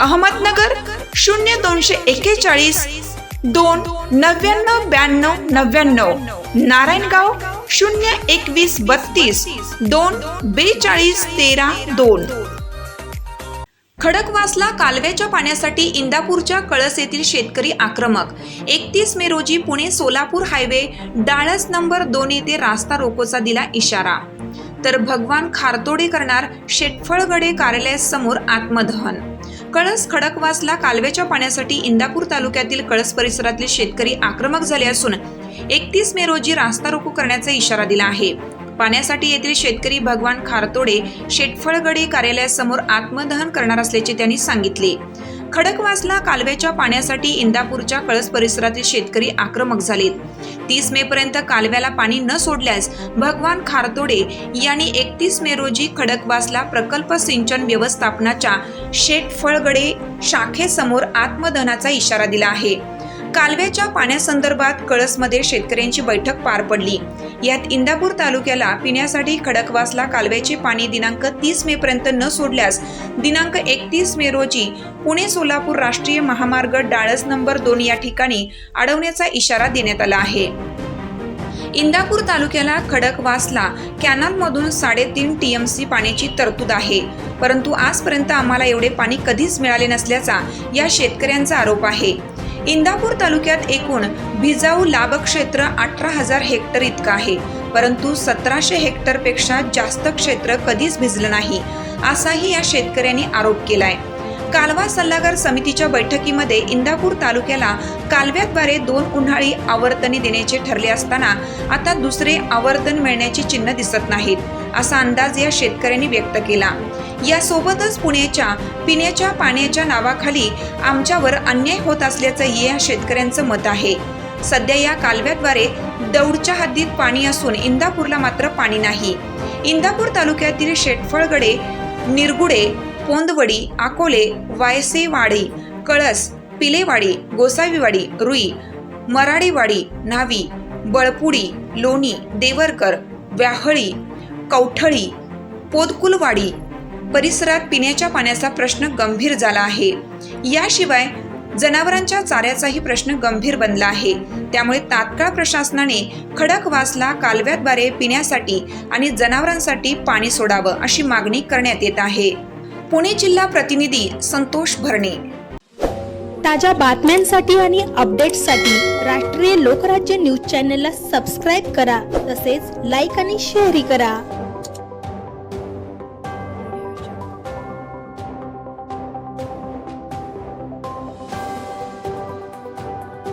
अहमदनगर शून्य दोनशे एक्केचाळीस दोन नव्याण्णव ब्याण्णव नव्याण्णव. नारायणगाव शून्य एकवीस बत्तीस दोन बेचाळीस तेरा दोन. खडकवासला कालव्याच्या पाण्यासाठी इंदापूरच्या कळस येथील शेतकरी आक्रमक. एकतीस मे रोजी पुणे सोलापूर हायवे डाळस नंबर दोन येथे रास्ता रोकोचा दिला इशारा. तर भगवान खारतोडे करणार शेटफळगडे कार्यालयासमोर आत्मदहन. कळस खडकवासला कालव्याच्या पाण्यासाठी इंदापूर तालुक्यातील कळस परिसरातील शेतकरी आक्रमक झाले असून एकतीस मे रोजी रास्ता रोको करण्याचा इशारा दिला आहे. पाण्यासाठी येथील शेतकरी भगवान खारतोडे शेटफळगडे कार्यालयासमोर आत्मदहन करणार असल्याचे त्यांनी सांगितले. खडकवासला कालव्याच्या पाण्यासाठी इंदापूरच्या कळस परिसरातील शेतकरी आक्रमक झालेत. तीस मे पर्यंत कालव्याला पाणी न सोडल्यास भगवान खारतोडे यांनी एकतीस मे रोजी खडकवासला प्रकल्प सिंचन व्यवस्थापनाच्या शेटफळगडे शाखेसमोर आत्मदहनाचा इशारा दिला आहे. कालव्याच्या पाण्यासंदर्भात कळसमध्ये शेतकऱ्यांची बैठक पार पडली. यात इंदापूर तालुक्याला पिण्यासाठी खडकवासला कालव्याचे पाणी दिनांक तीस मे पर्यंत न सोडल्यास दिनांक एकतीस मे रोजी पुणे सोलापूर राष्ट्रीय महामार्ग डाळस नंबर दोन या ठिकाणी अडवण्याचा इशारा देण्यात आला आहे. इंदापूर तालुक्याला खडकवासला कॅनलमधून साडेतीन टीएमसी पाण्याची तरतूद आहे. परंतु आजपर्यंत आम्हाला एवढे पाणी कधीच मिळाले नसल्याचा या शेतकऱ्यांचा आरोप आहे. इंदापूर तालुक्यात एकूण भिजाऊ लाभक्षेत्र अठरा हजार हेक्टर इतकं आहे. परंतु सतराशे हेक्टरपेक्षा जास्त क्षेत्र कधीच भिजलं नाही असाही या शेतकऱ्यांनी आरोप केलाय. कालवा सल्लागार समितीच्या बैठकीमध्ये इंदापूर तालुक्याला कालव्याद्वारे दोन उन्हाळी आवर्तने देण्याचे ठरले असताना आता दुसरे आवर्तन मिळण्याची चिन्ह दिसत नाहीत असा अंदाज या शेतकऱ्यांनी व्यक्त केला. यासोबतच पुण्याच्या पिण्याच्या पाण्याच्या नावाखाली आमच्यावर अन्याय होत असल्याचं या शेतकऱ्यांचं मत आहे. सध्या या कालव्याद्वारे दौडच्या हद्दीत पाणी असून इंदापूरला मात्र पाणी नाही. इंदापूर तालुक्यातील शेटफळगडे निरगुडे पोंदवडी अकोले वायसेवाडी कळस पिलेवाडी गोसावीवाडी रुई मराडीवाडी न्हावी बळपुडी लोणी देवरकर व्याहळी कौठळी पोदकुलवाडी परिसरात पिण्याच्या पाण्याचा प्रश्न गंभीर झाला आहे. याशिवाय जनावरांच्या चाऱ्याचाही प्रश्न गंभीर बनला आहे. त्यामुळे तात्काळ प्रशासनाने खडकवासला कालव्याद्वारे पिण्यासाठी आणि जनावरांसाठी पाणी सोडावं अशी मागणी करण्यात येत आहे. पुणे जिल्हा प्रतिनिधी संतोष भरणे. ताज्या बातम्यांसाठी आणि अपडेट्ससाठी राष्ट्रीय लोकराज्य न्यूज चॅनलला सबस्क्राईब करा. तसेच लाईक आणि शेअरही करा.